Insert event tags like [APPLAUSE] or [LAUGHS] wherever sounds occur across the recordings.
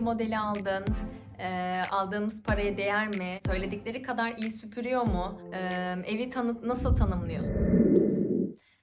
Modeli aldın? Ee, aldığımız paraya değer mi? Söyledikleri kadar iyi süpürüyor mu? Ee, evi tanı nasıl tanımlıyorsun?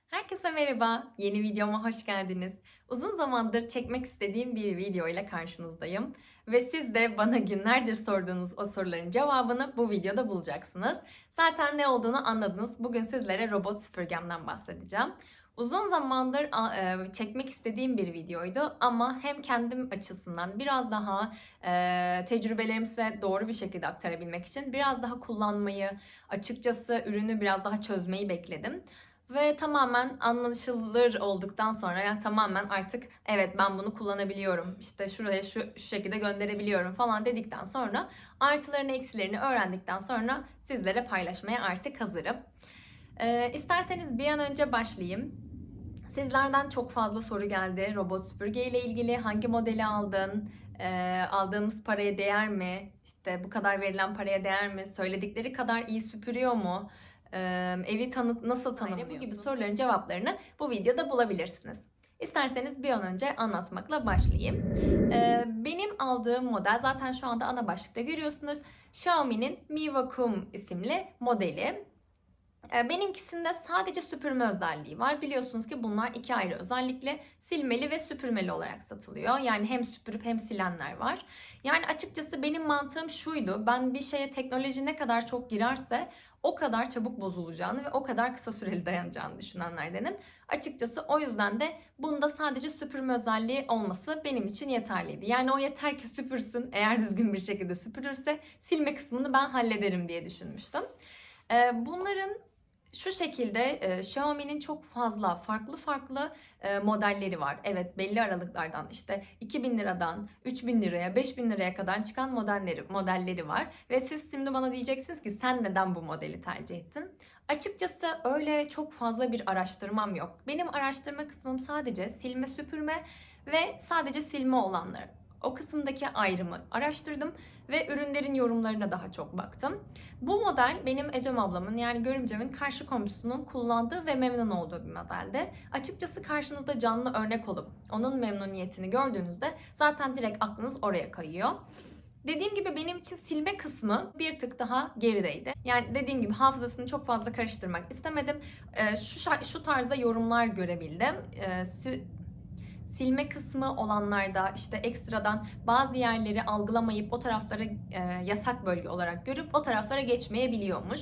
Herkese merhaba. Yeni videoma hoş geldiniz. Uzun zamandır çekmek istediğim bir video ile karşınızdayım. Ve siz de bana günlerdir sorduğunuz o soruların cevabını bu videoda bulacaksınız. Zaten ne olduğunu anladınız. Bugün sizlere robot süpürgemden bahsedeceğim. Uzun zamandır e, çekmek istediğim bir videoydu ama hem kendim açısından biraz daha e, tecrübelerimi size doğru bir şekilde aktarabilmek için biraz daha kullanmayı, açıkçası ürünü biraz daha çözmeyi bekledim. Ve tamamen anlaşılır olduktan sonra ya tamamen artık evet ben bunu kullanabiliyorum işte şuraya şu, şu şekilde gönderebiliyorum falan dedikten sonra artılarını eksilerini öğrendikten sonra sizlere paylaşmaya artık hazırım. Ee, isterseniz bir an önce başlayayım. Sizlerden çok fazla soru geldi. Robot süpürge ile ilgili hangi modeli aldın? Ee, aldığımız paraya değer mi? İşte bu kadar verilen paraya değer mi? Söyledikleri kadar iyi süpürüyor mu? Ee, evi tanı nasıl tanımlıyorsun? Bu gibi soruların cevaplarını bu videoda bulabilirsiniz. İsterseniz bir an önce anlatmakla başlayayım. Ee, benim aldığım model zaten şu anda ana başlıkta görüyorsunuz. Xiaomi'nin Mi Vacuum isimli modeli. Ee, Benimkisinde sadece süpürme özelliği var. Biliyorsunuz ki bunlar iki ayrı özellikle silmeli ve süpürmeli olarak satılıyor. Yani hem süpürüp hem silenler var. Yani açıkçası benim mantığım şuydu. Ben bir şeye teknoloji ne kadar çok girerse o kadar çabuk bozulacağını ve o kadar kısa süreli dayanacağını düşünenlerdenim. Açıkçası o yüzden de bunda sadece süpürme özelliği olması benim için yeterliydi. Yani o yeter ki süpürsün. Eğer düzgün bir şekilde süpürürse silme kısmını ben hallederim diye düşünmüştüm. Ee, Bunların şu şekilde e, Xiaomi'nin çok fazla farklı farklı e, modelleri var. Evet belli aralıklardan işte 2000 liradan 3000 liraya 5000 liraya kadar çıkan modelleri modelleri var. Ve siz şimdi bana diyeceksiniz ki sen neden bu modeli tercih ettin? Açıkçası öyle çok fazla bir araştırmam yok. Benim araştırma kısmım sadece silme süpürme ve sadece silme olanları. O kısımdaki ayrımı araştırdım ve ürünlerin yorumlarına daha çok baktım. Bu model benim Ecem ablamın yani görümcemin karşı komşusunun kullandığı ve memnun olduğu bir modeldi. Açıkçası karşınızda canlı örnek olup onun memnuniyetini gördüğünüzde zaten direkt aklınız oraya kayıyor. Dediğim gibi benim için silme kısmı bir tık daha gerideydi. Yani dediğim gibi hafızasını çok fazla karıştırmak istemedim. Ee, şu şu tarzda yorumlar görebildim. Ee, si- silme kısmı olanlarda işte ekstradan bazı yerleri algılamayıp o taraflara e, yasak bölge olarak görüp o taraflara geçmeyebiliyormuş.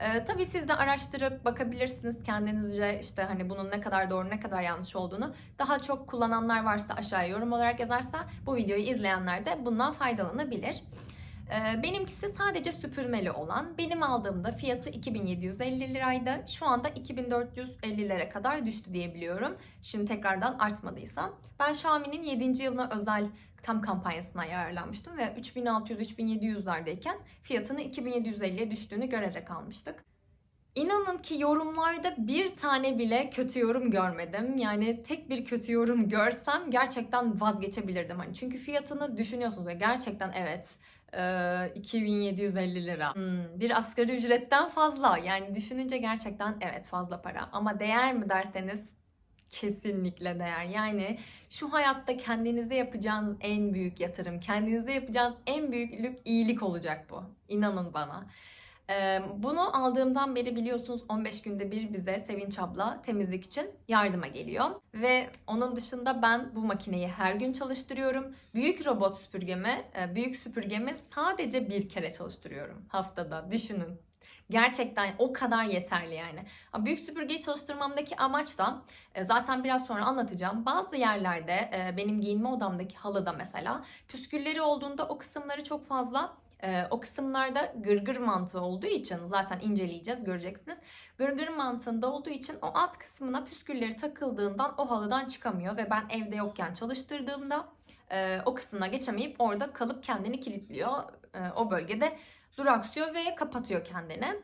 E, tabii siz de araştırıp bakabilirsiniz kendinizce işte hani bunun ne kadar doğru ne kadar yanlış olduğunu. Daha çok kullananlar varsa aşağıya yorum olarak yazarsa bu videoyu izleyenler de bundan faydalanabilir. E, benimkisi sadece süpürmeli olan. Benim aldığımda fiyatı 2750 liraydı. Şu anda 2450'lere kadar düştü diye biliyorum. Şimdi tekrardan artmadıysa. Ben Xiaomi'nin 7. yılına özel tam kampanyasına ayarlanmıştım ve 3600-3700'lerdeyken fiyatını 2750'ye düştüğünü görerek almıştık. İnanın ki yorumlarda bir tane bile kötü yorum görmedim. Yani tek bir kötü yorum görsem gerçekten vazgeçebilirdim. Hani çünkü fiyatını düşünüyorsunuz ve gerçekten evet e, 2750 lira. Hmm, bir asgari ücretten fazla. Yani düşününce gerçekten evet fazla para. Ama değer mi derseniz kesinlikle değer. Yani şu hayatta kendinize yapacağınız en büyük yatırım, kendinize yapacağınız en büyük iyilik olacak bu. İnanın bana. Bunu aldığımdan beri biliyorsunuz 15 günde bir bize Sevinç abla temizlik için yardıma geliyor. Ve onun dışında ben bu makineyi her gün çalıştırıyorum. Büyük robot süpürgemi, büyük süpürgemi sadece bir kere çalıştırıyorum haftada. Düşünün. Gerçekten o kadar yeterli yani. Büyük süpürgeyi çalıştırmamdaki amaç da zaten biraz sonra anlatacağım. Bazı yerlerde benim giyinme odamdaki halıda mesela püskülleri olduğunda o kısımları çok fazla ee, o kısımlarda gırgır mantığı olduğu için zaten inceleyeceğiz göreceksiniz. Gırgır mantığında olduğu için o alt kısmına püskülleri takıldığından o halıdan çıkamıyor ve ben evde yokken çalıştırdığımda e, o kısmına geçemeyip orada kalıp kendini kilitliyor. E, o bölgede duraksıyor ve kapatıyor kendini.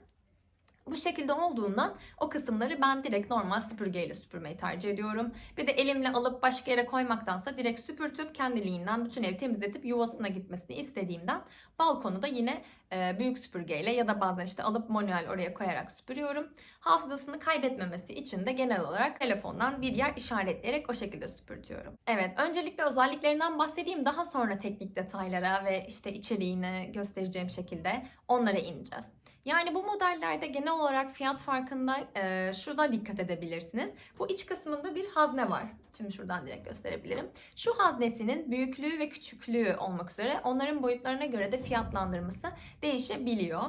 Bu şekilde olduğundan o kısımları ben direkt normal süpürgeyle süpürmeyi tercih ediyorum. Bir de elimle alıp başka yere koymaktansa direkt süpürtüp kendiliğinden bütün evi temizletip yuvasına gitmesini istediğimden balkonu da yine e, büyük süpürgeyle ya da bazen işte alıp manuel oraya koyarak süpürüyorum. Hafızasını kaybetmemesi için de genel olarak telefondan bir yer işaretleyerek o şekilde süpürtüyorum. Evet, öncelikle özelliklerinden bahsedeyim. Daha sonra teknik detaylara ve işte içeriğini göstereceğim şekilde onlara ineceğiz. Yani bu modellerde genel olarak fiyat farkında e, şuna dikkat edebilirsiniz. Bu iç kısmında bir hazne var. Şimdi şuradan direkt gösterebilirim. Şu haznesinin büyüklüğü ve küçüklüğü olmak üzere onların boyutlarına göre de fiyatlandırması değişebiliyor.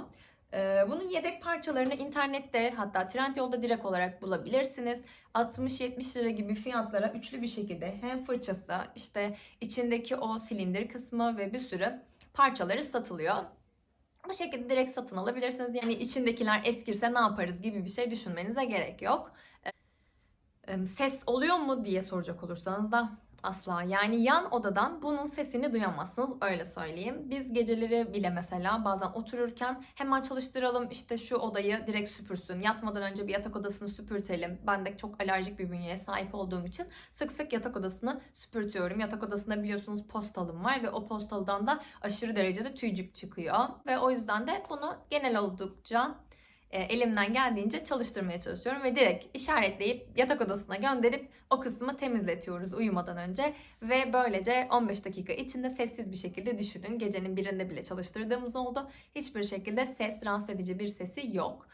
Ee, Bunun yedek parçalarını internette hatta Trendyol'da direkt olarak bulabilirsiniz. 60-70 lira gibi fiyatlara üçlü bir şekilde hem fırçası işte içindeki o silindir kısmı ve bir sürü parçaları satılıyor. Bu şekilde direkt satın alabilirsiniz. Yani içindekiler eskirse ne yaparız gibi bir şey düşünmenize gerek yok. Ee, Ses oluyor mu diye soracak olursanız da asla. Yani yan odadan bunun sesini duyamazsınız öyle söyleyeyim. Biz geceleri bile mesela bazen otururken hemen çalıştıralım işte şu odayı direkt süpürsün. Yatmadan önce bir yatak odasını süpürtelim. Ben de çok alerjik bir bünyeye sahip olduğum için sık sık yatak odasını süpürtüyorum. Yatak odasında biliyorsunuz postalım var ve o postaldan da aşırı derecede tüycük çıkıyor. Ve o yüzden de bunu genel oldukça elimden geldiğince çalıştırmaya çalışıyorum ve direkt işaretleyip yatak odasına gönderip o kısmı temizletiyoruz uyumadan önce ve böylece 15 dakika içinde sessiz bir şekilde düşünün. Gecenin birinde bile çalıştırdığımız oldu. Hiçbir şekilde ses rahatsız edici bir sesi yok.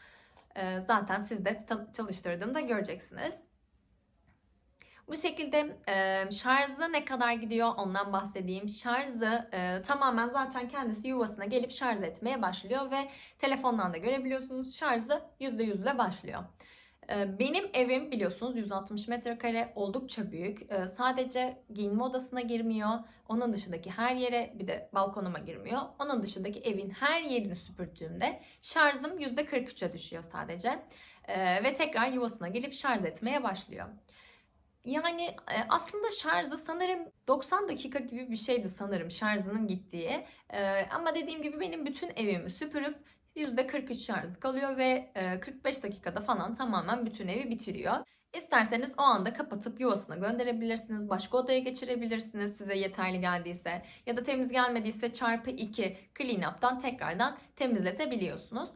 E, Zaten siz de çalıştırdığımda göreceksiniz. Bu şekilde e, şarjı ne kadar gidiyor ondan bahsedeyim. Şarjı e, tamamen zaten kendisi yuvasına gelip şarj etmeye başlıyor ve telefondan da görebiliyorsunuz şarjı %100 ile başlıyor. Benim evim biliyorsunuz 160 metrekare oldukça büyük. Sadece giyinme odasına girmiyor. Onun dışındaki her yere bir de balkonuma girmiyor. Onun dışındaki evin her yerini süpürttüğümde şarjım %43'e düşüyor sadece. Ve tekrar yuvasına gelip şarj etmeye başlıyor. Yani e, aslında şarjı sanırım 90 dakika gibi bir şeydi sanırım şarjının gittiği. E, ama dediğim gibi benim bütün evimi süpürüp %43 şarjı kalıyor ve e, 45 dakikada falan tamamen bütün evi bitiriyor. İsterseniz o anda kapatıp yuvasına gönderebilirsiniz. Başka odaya geçirebilirsiniz size yeterli geldiyse. Ya da temiz gelmediyse çarpı 2 clean up'tan tekrardan temizletebiliyorsunuz.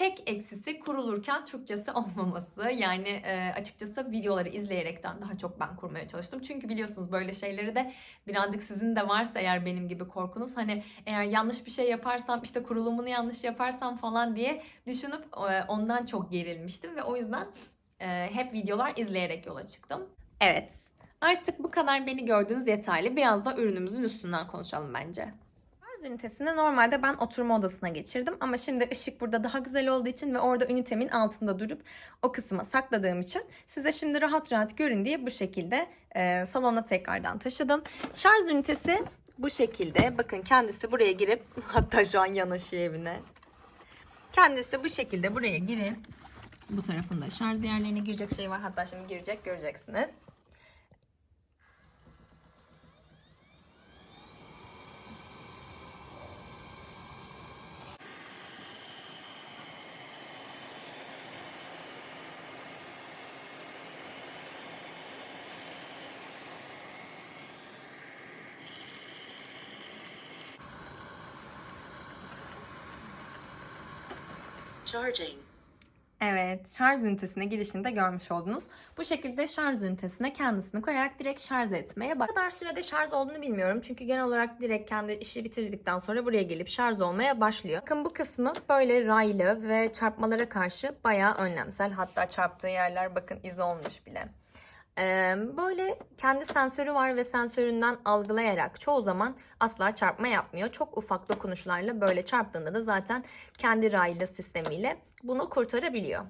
Tek eksisi kurulurken Türkçesi olmaması. Yani e, açıkçası videoları izleyerekten daha çok ben kurmaya çalıştım. Çünkü biliyorsunuz böyle şeyleri de birazcık sizin de varsa eğer benim gibi korkunuz hani eğer yanlış bir şey yaparsam işte kurulumunu yanlış yaparsam falan diye düşünüp e, ondan çok gerilmiştim ve o yüzden e, hep videolar izleyerek yola çıktım. Evet. Artık bu kadar beni gördüğünüz yeterli. Biraz da ürünümüzün üstünden konuşalım bence. Şarj ünitesini normalde ben oturma odasına geçirdim ama şimdi ışık burada daha güzel olduğu için ve orada ünitemin altında durup o kısma sakladığım için size şimdi rahat rahat görün diye bu şekilde e, salona tekrardan taşıdım. Şarj ünitesi bu şekilde. Bakın kendisi buraya girip [LAUGHS] hatta şu an yanaşıyor evine. Kendisi bu şekilde buraya girip bu tarafında şarj yerlerine girecek şey var. Hatta şimdi girecek göreceksiniz. Charging. Evet, şarj ünitesine girişinde görmüş oldunuz. Bu şekilde şarj ünitesine kendisini koyarak direkt şarj etmeye bak. Ne kadar sürede şarj olduğunu bilmiyorum. Çünkü genel olarak direkt kendi işi bitirdikten sonra buraya gelip şarj olmaya başlıyor. Bakın bu kısmı böyle raylı ve çarpmalara karşı bayağı önlemsel. Hatta çarptığı yerler bakın iz olmuş bile. Böyle kendi sensörü var ve sensöründen algılayarak çoğu zaman asla çarpma yapmıyor. Çok ufak dokunuşlarla böyle çarptığında da zaten kendi raylı sistemiyle bunu kurtarabiliyor.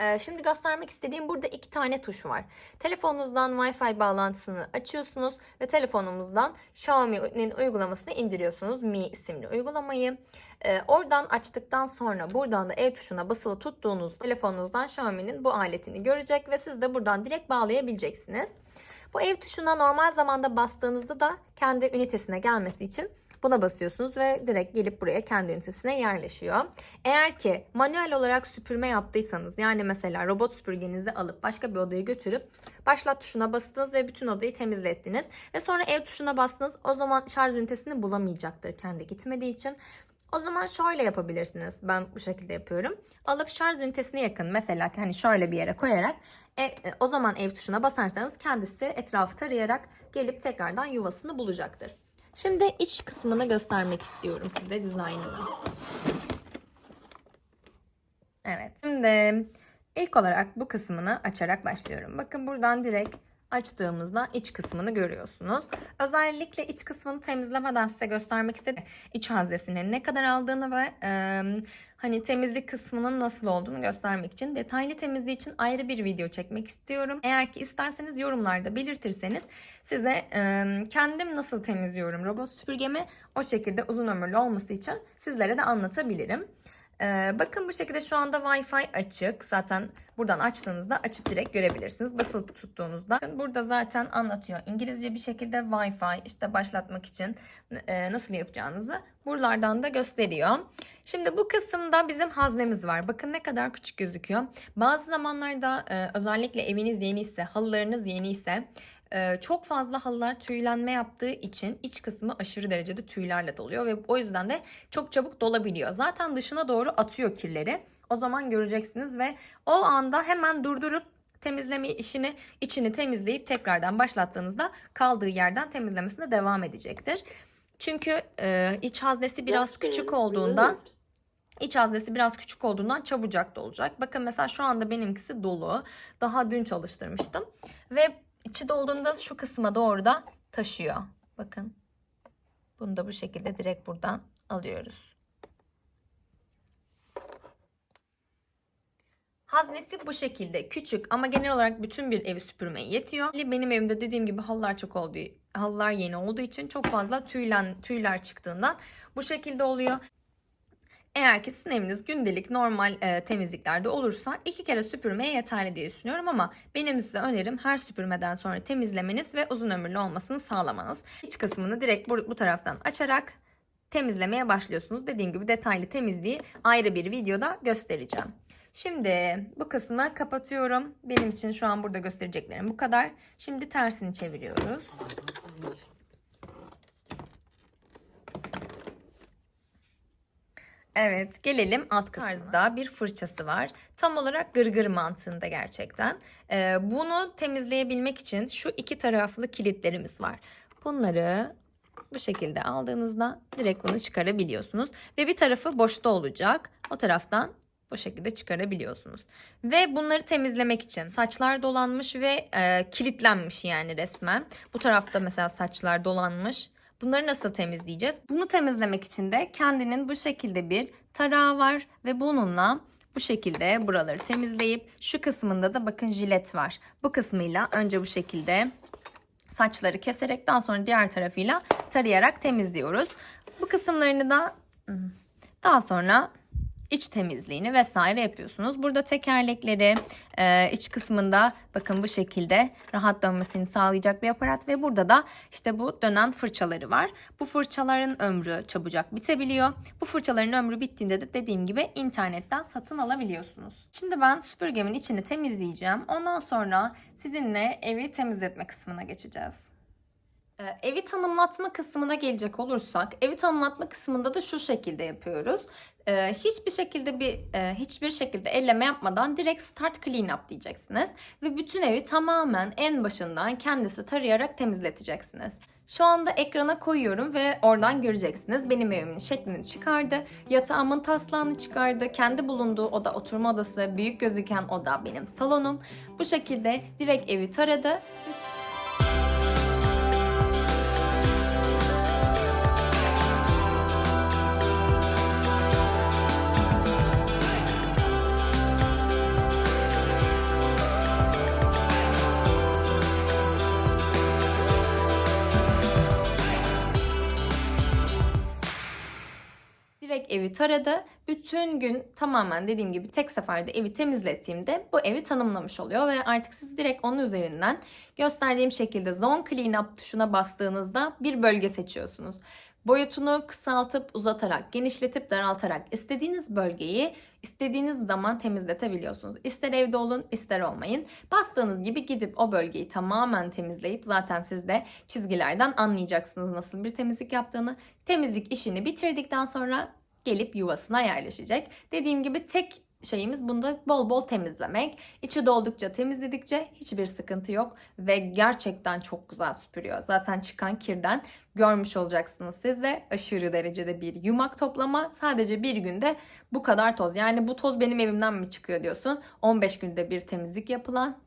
Ee, Şimdi göstermek istediğim burada iki tane tuş var. Telefonunuzdan Wi-Fi bağlantısını açıyorsunuz ve telefonumuzdan Xiaomi'nin uygulamasını indiriyorsunuz. Mi isimli uygulamayı. Ee, oradan açtıktan sonra buradan da E tuşuna basılı tuttuğunuz telefonunuzdan Xiaomi'nin bu aletini görecek ve siz de buradan direkt bağlayabileceksiniz. Bu ev tuşuna normal zamanda bastığınızda da kendi ünitesine gelmesi için Buna basıyorsunuz ve direkt gelip buraya kendi ünitesine yerleşiyor. Eğer ki manuel olarak süpürme yaptıysanız yani mesela robot süpürgenizi alıp başka bir odaya götürüp başlat tuşuna bastınız ve bütün odayı temizlettiniz ve sonra ev tuşuna bastınız o zaman şarj ünitesini bulamayacaktır kendi gitmediği için. O zaman şöyle yapabilirsiniz. Ben bu şekilde yapıyorum. Alıp şarj ünitesine yakın mesela hani şöyle bir yere koyarak e, e, o zaman ev tuşuna basarsanız kendisi etrafı tarayarak gelip tekrardan yuvasını bulacaktır. Şimdi iç kısmını göstermek istiyorum size dizaynını. Evet. Şimdi ilk olarak bu kısmını açarak başlıyorum. Bakın buradan direkt açtığımızda iç kısmını görüyorsunuz. Özellikle iç kısmını temizlemeden size göstermek istedim. İç haznesinin ne kadar aldığını ve e, hani temizlik kısmının nasıl olduğunu göstermek için detaylı temizliği için ayrı bir video çekmek istiyorum. Eğer ki isterseniz yorumlarda belirtirseniz size e, kendim nasıl temizliyorum robot süpürgemi o şekilde uzun ömürlü olması için sizlere de anlatabilirim. Ee, bakın bu şekilde şu anda Wi-Fi açık. Zaten buradan açtığınızda açıp direkt görebilirsiniz. Basılı tuttuğunuzda. Burada zaten anlatıyor. İngilizce bir şekilde Wi-Fi işte başlatmak için e, nasıl yapacağınızı buralardan da gösteriyor. Şimdi bu kısımda bizim haznemiz var. Bakın ne kadar küçük gözüküyor. Bazı zamanlarda e, özellikle eviniz yeni ise, halılarınız yeni ise çok fazla halılar tüylenme yaptığı için iç kısmı aşırı derecede tüylerle doluyor ve o yüzden de çok çabuk dolabiliyor. Zaten dışına doğru atıyor kirleri. O zaman göreceksiniz ve o anda hemen durdurup temizleme işini içini temizleyip tekrardan başlattığınızda kaldığı yerden temizlemesine devam edecektir. Çünkü e, iç haznesi biraz küçük olduğundan İç haznesi biraz küçük olduğundan çabucak dolacak. Bakın mesela şu anda benimkisi dolu. Daha dün çalıştırmıştım. Ve İçi dolduğunda şu kısma doğru da taşıyor. Bakın. Bunu da bu şekilde direkt buradan alıyoruz. Haznesi bu şekilde küçük ama genel olarak bütün bir evi süpürmeye yetiyor. Benim evimde dediğim gibi halılar çok olduğu, halılar yeni olduğu için çok fazla tüylen, tüyler çıktığından bu şekilde oluyor. Eğer ki sizin eviniz gündelik normal e, temizliklerde olursa iki kere süpürmeye yeterli diye düşünüyorum ama benim size önerim her süpürmeden sonra temizlemeniz ve uzun ömürlü olmasını sağlamanız. İç kısmını direkt bu, bu taraftan açarak temizlemeye başlıyorsunuz. Dediğim gibi detaylı temizliği ayrı bir videoda göstereceğim. Şimdi bu kısmı kapatıyorum. Benim için şu an burada göstereceklerim bu kadar. Şimdi tersini çeviriyoruz. Evet gelelim alt tarzda bir fırçası var. Tam olarak gırgır mantığında gerçekten. Ee, bunu temizleyebilmek için şu iki taraflı kilitlerimiz var. Bunları bu şekilde aldığınızda direkt bunu çıkarabiliyorsunuz. Ve bir tarafı boşta olacak. O taraftan bu şekilde çıkarabiliyorsunuz. Ve bunları temizlemek için saçlar dolanmış ve e, kilitlenmiş yani resmen. Bu tarafta mesela saçlar dolanmış. Bunları nasıl temizleyeceğiz? Bunu temizlemek için de kendinin bu şekilde bir tarağı var ve bununla bu şekilde buraları temizleyip şu kısmında da bakın jilet var. Bu kısmıyla önce bu şekilde saçları keserek daha sonra diğer tarafıyla tarayarak temizliyoruz. Bu kısımlarını da daha sonra iç temizliğini vesaire yapıyorsunuz. Burada tekerlekleri e, iç kısmında bakın bu şekilde rahat dönmesini sağlayacak bir aparat ve burada da işte bu dönen fırçaları var. Bu fırçaların ömrü çabucak bitebiliyor. Bu fırçaların ömrü bittiğinde de dediğim gibi internetten satın alabiliyorsunuz. Şimdi ben süpürgemin içini temizleyeceğim. Ondan sonra sizinle evi temizletme kısmına geçeceğiz. Ee, evi tanımlatma kısmına gelecek olursak, evi tanımlatma kısmında da şu şekilde yapıyoruz. Ee, hiçbir şekilde bir e, hiçbir şekilde elleme yapmadan direkt start clean up diyeceksiniz ve bütün evi tamamen en başından kendisi tarayarak temizleteceksiniz. Şu anda ekrana koyuyorum ve oradan göreceksiniz. Benim evimin şeklini çıkardı. Yatağımın taslağını çıkardı. Kendi bulunduğu oda oturma odası, büyük gözüken oda benim salonum. Bu şekilde direkt evi taradı. Evi taradı. Bütün gün tamamen dediğim gibi tek seferde evi temizlettiğimde bu evi tanımlamış oluyor ve artık siz direkt onun üzerinden gösterdiğim şekilde Zone Cleanup tuşuna bastığınızda bir bölge seçiyorsunuz. Boyutunu kısaltıp uzatarak, genişletip daraltarak istediğiniz bölgeyi istediğiniz zaman temizletebiliyorsunuz. İster evde olun, ister olmayın. Bastığınız gibi gidip o bölgeyi tamamen temizleyip zaten siz de çizgilerden anlayacaksınız nasıl bir temizlik yaptığını. Temizlik işini bitirdikten sonra gelip yuvasına yerleşecek. Dediğim gibi tek şeyimiz bunda bol bol temizlemek. İçi doldukça temizledikçe hiçbir sıkıntı yok ve gerçekten çok güzel süpürüyor. Zaten çıkan kirden görmüş olacaksınız siz de aşırı derecede bir yumak toplama. Sadece bir günde bu kadar toz. Yani bu toz benim evimden mi çıkıyor diyorsun. 15 günde bir temizlik yapılan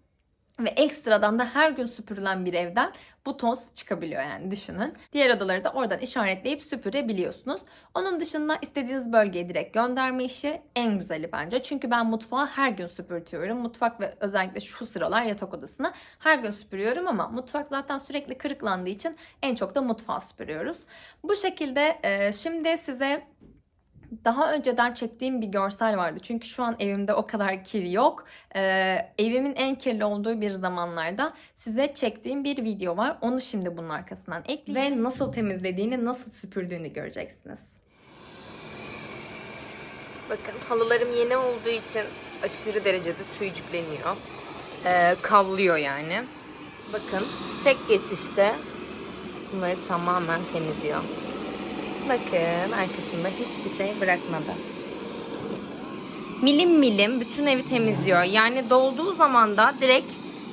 ve ekstradan da her gün süpürülen bir evden bu toz çıkabiliyor yani düşünün. Diğer odaları da oradan işaretleyip süpürebiliyorsunuz. Onun dışında istediğiniz bölgeye direkt gönderme işi en güzeli bence. Çünkü ben mutfağı her gün süpürtüyorum. Mutfak ve özellikle şu sıralar yatak odasını her gün süpürüyorum ama mutfak zaten sürekli kırıklandığı için en çok da mutfağı süpürüyoruz. Bu şekilde şimdi size daha önceden çektiğim bir görsel vardı. Çünkü şu an evimde o kadar kir yok. Ee, evimin en kirli olduğu bir zamanlarda size çektiğim bir video var. Onu şimdi bunun arkasından ekleyeceğim. Ve nasıl temizlediğini, nasıl süpürdüğünü göreceksiniz. Bakın halılarım yeni olduğu için aşırı derecede tüycükleniyor. Ee, kavlıyor yani. Bakın tek geçişte bunları tamamen temizliyor. Bakın arkasında hiçbir şey bırakmadı. Milim milim bütün evi temizliyor. Yani dolduğu zaman da direkt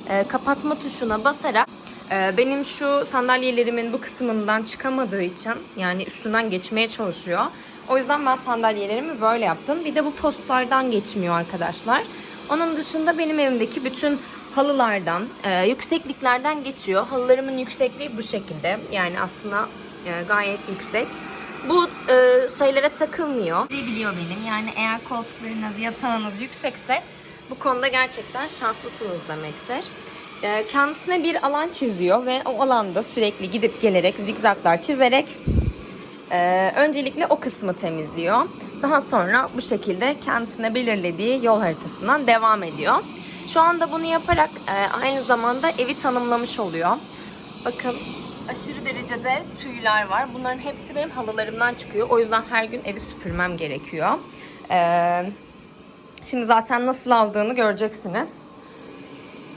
e, kapatma tuşuna basarak e, benim şu sandalyelerimin bu kısmından çıkamadığı için yani üstünden geçmeye çalışıyor. O yüzden ben sandalyelerimi böyle yaptım. Bir de bu postlardan geçmiyor arkadaşlar. Onun dışında benim evimdeki bütün halılardan, e, yüksekliklerden geçiyor. Halılarımın yüksekliği bu şekilde. Yani aslında e, gayet yüksek. Bu e, şeylere takılmıyor. Biliyor benim. Yani eğer koltuklarınız, yatağınız yüksekse bu konuda gerçekten şanslısınız demektir. E, kendisine bir alan çiziyor ve o alanda sürekli gidip gelerek zigzaglar çizerek e, öncelikle o kısmı temizliyor. Daha sonra bu şekilde kendisine belirlediği yol haritasından devam ediyor. Şu anda bunu yaparak e, aynı zamanda evi tanımlamış oluyor. Bakın aşırı derecede tüyler var. Bunların hepsi benim halılarımdan çıkıyor. O yüzden her gün evi süpürmem gerekiyor. Ee, şimdi zaten nasıl aldığını göreceksiniz.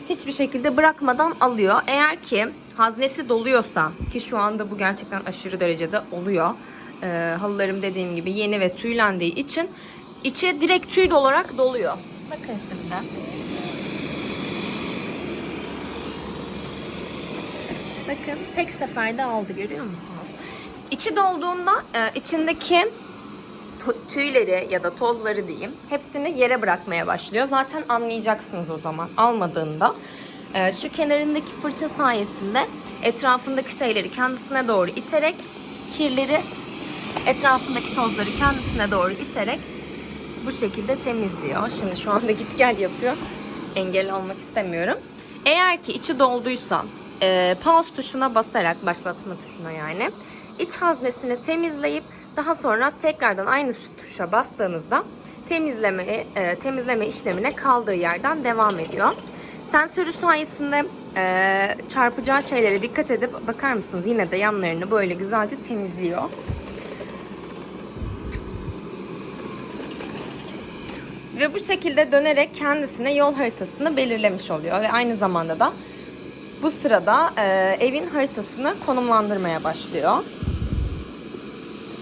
Hiçbir şekilde bırakmadan alıyor. Eğer ki haznesi doluyorsa ki şu anda bu gerçekten aşırı derecede oluyor. Ee, halılarım dediğim gibi yeni ve tüylendiği için içe direkt tüy olarak doluyor. Bakın şimdi. Bakın tek seferde aldı görüyor musunuz? İçi dolduğunda e, içindeki tüyleri ya da tozları diyeyim hepsini yere bırakmaya başlıyor. Zaten anlayacaksınız o zaman almadığında. E, şu kenarındaki fırça sayesinde etrafındaki şeyleri kendisine doğru iterek kirleri etrafındaki tozları kendisine doğru iterek bu şekilde temizliyor. Şimdi şu anda git gel yapıyor. Engel olmak istemiyorum. Eğer ki içi dolduysa e, pause tuşuna basarak başlatma tuşuna yani iç haznesini temizleyip daha sonra tekrardan aynı tuşa bastığınızda temizleme e, temizleme işlemine kaldığı yerden devam ediyor. Sensörü sayesinde e, çarpacağı şeylere dikkat edip bakar mısınız yine de yanlarını böyle güzelce temizliyor. Ve bu şekilde dönerek kendisine yol haritasını belirlemiş oluyor ve aynı zamanda da bu sırada e, evin haritasını konumlandırmaya başlıyor.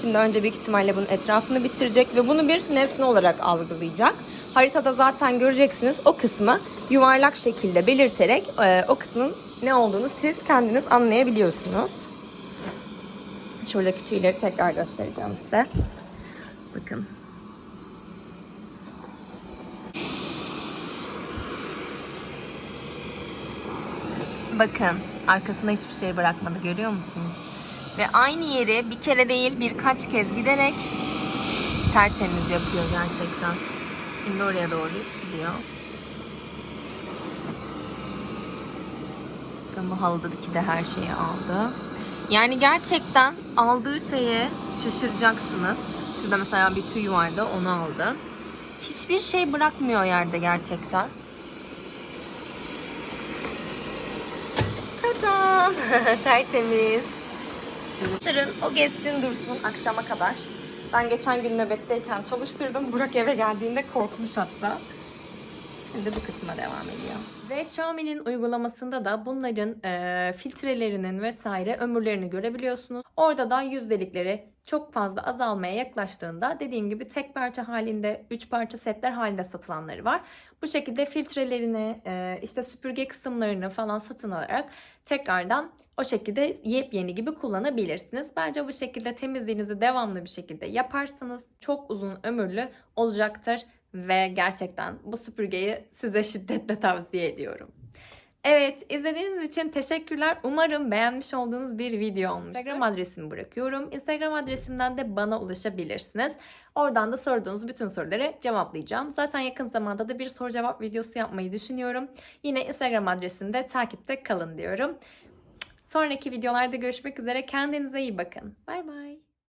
Şimdi önce büyük ihtimalle bunun etrafını bitirecek ve bunu bir nesne olarak algılayacak. Haritada zaten göreceksiniz o kısmı yuvarlak şekilde belirterek e, o kısmın ne olduğunu siz kendiniz anlayabiliyorsunuz. Şuradaki tüyleri tekrar göstereceğim size. Bakın. Bakın arkasında hiçbir şey bırakmadı görüyor musunuz? Ve aynı yeri bir kere değil birkaç kez giderek tertemiz yapıyor gerçekten. Şimdi oraya doğru gidiyor. Bakın bu halıdaki de her şeyi aldı. Yani gerçekten aldığı şeye şaşıracaksınız. Şurada mesela bir tüy vardı onu aldım. Hiçbir şey bırakmıyor yerde gerçekten. Tadam! [LAUGHS] Tertemiz. Şimdi o geçsin dursun akşama kadar. Ben geçen gün nöbetteyken çalıştırdım. Burak eve geldiğinde korkmuş hatta. Şimdi bu kısma devam ediyor. Ve Xiaomi'nin uygulamasında da bunların e, filtrelerinin vesaire ömürlerini görebiliyorsunuz. Orada da yüzdelikleri çok fazla azalmaya yaklaştığında dediğim gibi tek parça halinde, üç parça setler halinde satılanları var. Bu şekilde filtrelerini, e, işte süpürge kısımlarını falan satın alarak tekrardan o şekilde yepyeni gibi kullanabilirsiniz. Bence bu şekilde temizliğinizi devamlı bir şekilde yaparsanız çok uzun ömürlü olacaktır ve gerçekten bu süpürgeyi size şiddetle tavsiye ediyorum. Evet, izlediğiniz için teşekkürler. Umarım beğenmiş olduğunuz bir video olmuştur. Instagram adresimi bırakıyorum. Instagram adresimden de bana ulaşabilirsiniz. Oradan da sorduğunuz bütün soruları cevaplayacağım. Zaten yakın zamanda da bir soru cevap videosu yapmayı düşünüyorum. Yine Instagram adresimde takipte kalın diyorum. Sonraki videolarda görüşmek üzere. Kendinize iyi bakın. Bay bay.